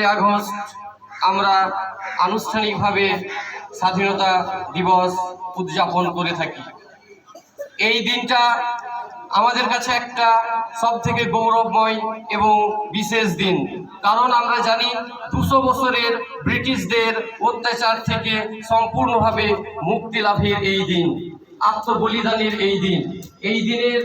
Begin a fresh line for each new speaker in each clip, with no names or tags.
পনেরোই আগস্ট আমরা আনুষ্ঠানিকভাবে স্বাধীনতা দিবস উদযাপন করে থাকি। এই দিনটা আমাদের কাছে একটা সব থেকে গৌরবময় এবং বিশেষ দিন। কারণ আমরা জানি দুশো বছরের ব্রিটিশদের অত্যাচার থেকে সম্পূর্ণভাবে মুক্তি লাভের এই দিন, আত্মবলিদানের এই দিন। এই দিনের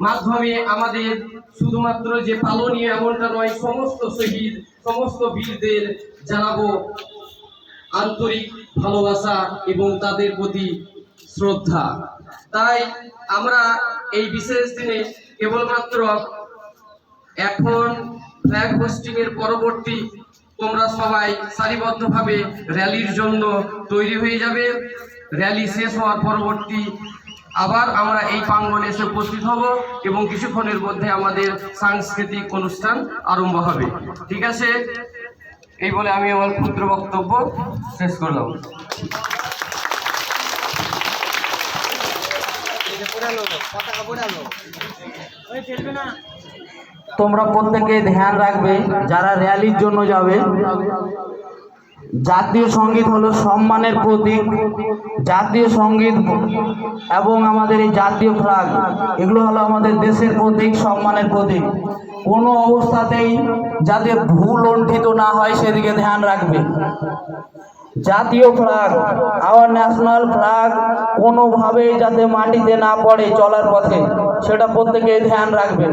মাধ্যমে আমাদের শুধুমাত্র যে পালনীয় এমনটা নয়, সমস্ত শহীদ, সমস্ত বীরদের জানাব আন্তরিক ভালোবাসা এবং তাদের প্রতি শ্রদ্ধা। তাই আমরা এই বিশেষ দিনে কেবলমাত্র এখন ফ্ল্যাগ হোস্টিং এর পরবর্তী তোমরা সবাই সারিবদ্ধভাবে র্যালির জন্য তৈরি হয়ে যাবে। র্যালি শেষ হওয়ার পরবর্তী আবার আমরা এই প্রাঙ্গণে এসে উপস্থিত হব এবং কিছুক্ষণের মধ্যে আমাদের সাংস্কৃতিক অনুষ্ঠান আরম্ভ হবে। ঠিক আছে? এই বলে আমি আমার ক্ষুদ্র বক্তব্য শেষ করলাম।
তোমরা প্রত্যেকে ধ্যান রাখবে, যারা র্যালির জন্য যাবে জাতীয় সংগীত হলো সম্মানের প্রতীক, জাতীয় সংগীত এবং আমাদের এই জাতীয় ফ্ল্যাগ এগুলো হলো আমাদের দেশের প্রতীক, সম্মানের প্রতীক। কোনো অবস্থাতেই যাতে ভুল লণ্ঠিত না হয়, সেদিকে ধ্যান রাখবে। জাতীয় ফ্ল্যাগ আওয়ার ন্যাশনাল ফ্ল্যাগ কোনোভাবেই যাতে মাটিতে না পড়ে চলার পথে, সেটা প্রত্যেকে ধ্যান রাখবেন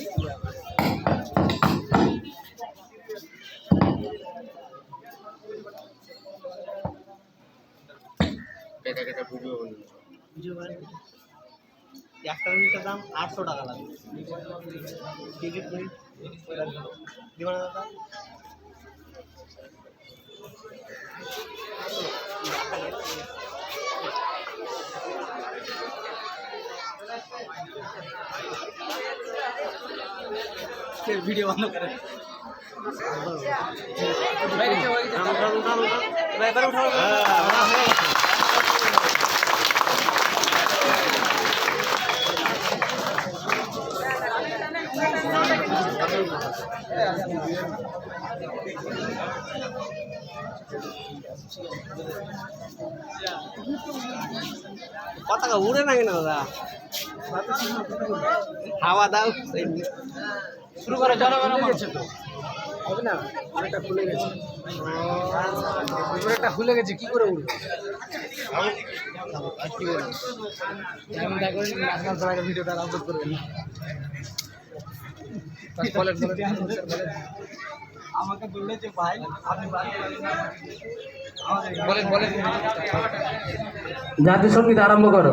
এটা এটা ভিডিও।
একটা মিনিটের দাম আটশো টাকা লাগবে টিকিট মিনিট দিবেন দাদা ভিডিও বন্ধ করে পতাকা উড়ে না কেন দাদা? হাওয়া দাও শুরু করে জনগণ গেছে তো। হবে না? অনেকটা খুলে গেছে। একটা খুলে গেছে কি করে উড়বে? ভিডিওটা আপলোড করবেন আমাকে বললে যে ভাই আপনি বলেন বলেন
জাতীয় সংগীত আরম্ভ করো।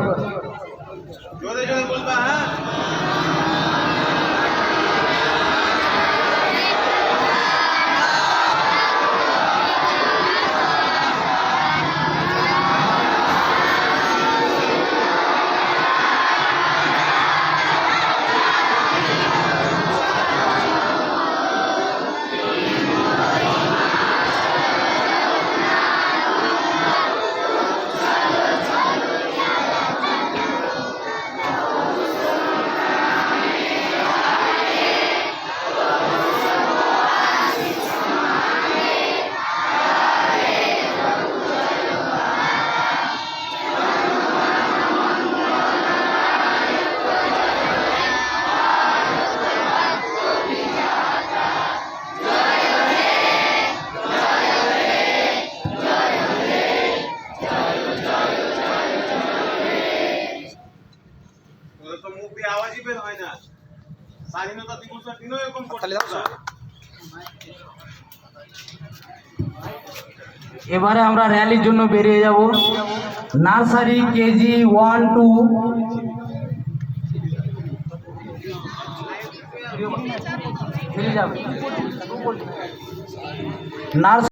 স্বাধীনতা দিবসের দিনও এরকম করতে
এবারে আমরা র্যালির জন্য বেরিয়ে যাব nursery KG one two nurse